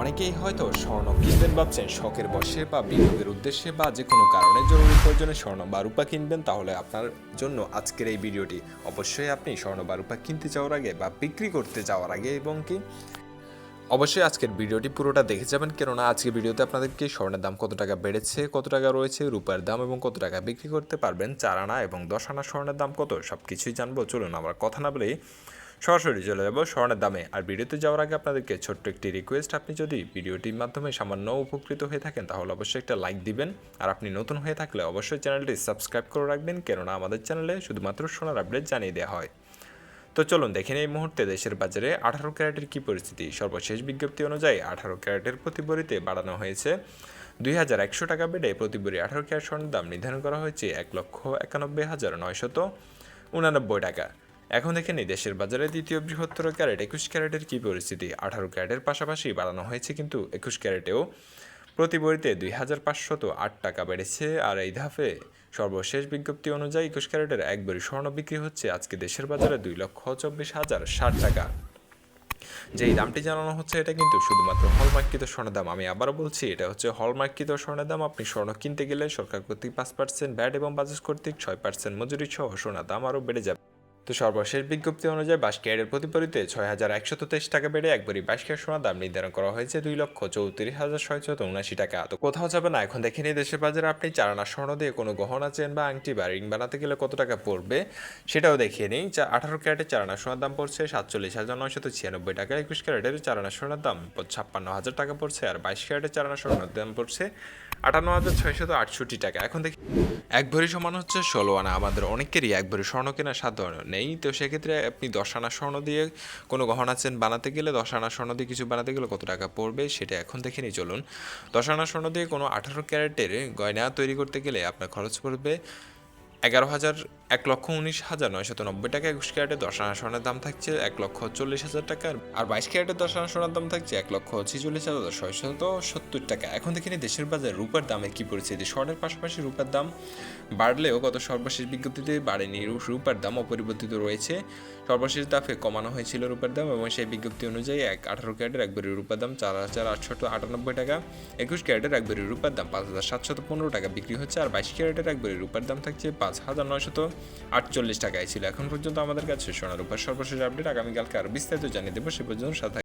অনেকেই হয়তো স্বর্ণ কিনবেন ভাবছেন, শখের বসে বা বিনিয়োগের উদ্দেশ্যে বা যে কোনো কারণে জরুরি প্রয়োজনে স্বর্ণ বা রূপা কিনবেন, তাহলে আপনার জন্য আজকের এই ভিডিওটি। অবশ্যই আপনি স্বর্ণ বা রূপা কিনতে যাওয়ার আগে বা বিক্রি করতে যাওয়ার আগে এবং কি অবশ্যই আজকের ভিডিওটি পুরোটা দেখে যাবেন, কেননা আজকের ভিডিওতে আপনাদেরকে স্বর্ণের দাম কত টাকা বেড়েছে, কত টাকা রয়েছে, রূপার দাম এবং কত টাকা বিক্রি করতে পারবেন, চার আনা এবং দশ আনা স্বর্ণের দাম কত সব কিছুই জানব। চলুন, আমরা কথা না বলেই সরাসরি চলে যাব স্বর্ণের দামে। আর ভিডিওতে যাওয়ার আগে আপনাদেরকে ছোট্ট একটি রিকোয়েস্ট আপনি যদি ভিডিওটির মাধ্যমে সামান্য উপকৃত হয়ে থাকেন, তাহলে অবশ্যই একটা লাইক দিবেন। আর আপনি নতুন হয়ে থাকলে অবশ্যই চ্যানেলটি সাবস্ক্রাইব করে রাখবেন, কেননা আমাদের চ্যানেলে শুধুমাত্র সোনার আপডেট জানিয়ে দেওয়া হয়। তো চলুন দেখেন এই মুহূর্তে দেশের বাজারে আঠারো ক্যারেটের কী পরিস্থিতি। সর্বশেষ বিজ্ঞপ্তি অনুযায়ী আঠারো ক্যারেটের প্রতি ভরিতে বাড়ানো হয়েছে। দুই হাজার একশো টাকা বেড়ে প্রতি ভরি আঠারো ক্যারেট স্বর্ণের দাম নির্ধারণ করা হয়েছে এক লক্ষ একানব্বই হাজার নয়শত উনানব্বই টাকা। এখন দেখে নিই, দেশের বাজারে দ্বিতীয় বৃহত্তর ক্যারেট একুশ ক্যারেটের কী পরিস্থিতি? আঠারো ক্যারেটের পাশাপাশি বাড়ানো হয়েছে কিন্তু একুশ ক্যারেটেও। প্রতি বইতে দুই হাজার পাঁচশত আট টাকা বেড়েছে আর এই ধাপে সর্বশেষ বিজ্ঞপ্তি অনুযায়ী একুশ ক্যারেটের এক বড়ি স্বর্ণ বিক্রি হচ্ছে আজকে দেশের বাজারে দুই লক্ষ চব্বিশ হাজার ষাট টাকা। যেই দামটি জানানো হচ্ছে এটা কিন্তু শুধুমাত্র হলমার্কিত স্বর্ণের দাম। আমি আবারও বলছি, এটা হচ্ছে হলমার্কিত স্বর্ণের দাম। আপনি স্বর্ণ কিনতে গেলে সরকার কর্তৃক পাঁচ পার্সেন্ট ব্যাট এবং বাজাজ কর্তৃক ছয় পার্সেন্ট মজুরি সহ সোনার দাম আরও বেড়ে যাবে। তো সর্বশেষ বিজ্ঞপ্তি অনুযায়ী বাইশ ক্যারেটের প্রতিপরিতে ছয় হাজার একশত তেইশ টাকা বেড়ে একবারই বাইশ ক্যারেট সোনার দাম নির্ধারণ করা হয়েছে দুই লক্ষ চৌত্রিশ হাজার ছয়শত উনাশি টাকা। তো কোথাও যাবে না, এখন দেখে নিই দেশের বাজারে আপনি চারানা স্বর্ণ দিয়ে কোনো গহনা চেন বা আংটি বা রিং বানাতে গেলে কত টাকা পড়বে সেটাও দেখিয়ে নিই। যা আঠারো ক্যারেটের চারানা সোনার দাম পড়ছে সাতচল্লিশ হাজার নয়শত ছিয়ানব্বই টাকা, একুশ ক্যারেটের চারানা সোনার দাম ছাপ্পান্ন হাজার টাকা পড়ছে আর বাইশ ক্যারেটের চারানা সোনার দাম পড়ছে আটান্ন হাজার ছয়শত আটষট্টি টাকা। এখন দেখি এক ভরি সমান হচ্ছে ষোলো আনা। আমাদের অনেকেরই এক ভরি স্বর্ণ কেনার সাধারণ নেই তো সেক্ষেত্রে আপনি দশ আনা স্বর্ণ দিয়ে কোনো গহনা চেন বানাতে গেলে দশ আনা স্বর্ণ দিয়ে কিছু বানাতে গেলে কত টাকা পড়বে সেটা এখন দেখে নিয়ে চলুন। দশ আনা স্বর্ণ দিয়ে কোনো আঠারো ক্যারেটের গয়না তৈরি করতে গেলে আপনার খরচ পড়বে এগারো হাজার এক লক্ষ উনিশ হাজার নয়শত নব্বই টাকা একুশ ক্যারেটের দশ আনা স্বর্ণের দাম থাকছে এক লক্ষ চল্লিশ হাজার টাকা আর বাইশ ক্যারেটের দশ আনা স্বর্ণের দাম থাকছে এক লক্ষ ছিচল্লিশ হাজার ছয়শত সত্তর টাকা। এখন দেখিনি দেশের বাজারে রূপার দামে কী পরিস্থিতি। স্বর্ণের পাশাপাশি রূপার দাম বাড়লেও গত সর্বশেষ বিজ্ঞপ্তিতে বাড়েনি। রূপার দাম অপরিবর্তিত রয়েছে। সর্বশেষ দাফে কমানো হয়েছিল রূপার দাম এবং সেই বিজ্ঞপ্তি অনুযায়ী এক আঠারো ক্যারেটের একবারি রূপার দাম চার হাজার আটশত আটানব্বই টাকা, একুশ ক্যারেটের একবারি রূপার দাম পাঁচ হাজার সাতশত পনেরো টাকা বিক্রি হচ্ছে। আর বাইশ ক্যারেটের একবারি রূপার দাম থাকছে পাঁচ হাজার নয়শত আটচল্লিশ টাকায় ছিল। এখন পর্যন্ত আমাদের কাছে সোনার উপর সর্বশেষ আপডেট। আগামীকালকে আরও বিস্তারিত জানিয়ে দেবো। সে পর্যন্ত সাথে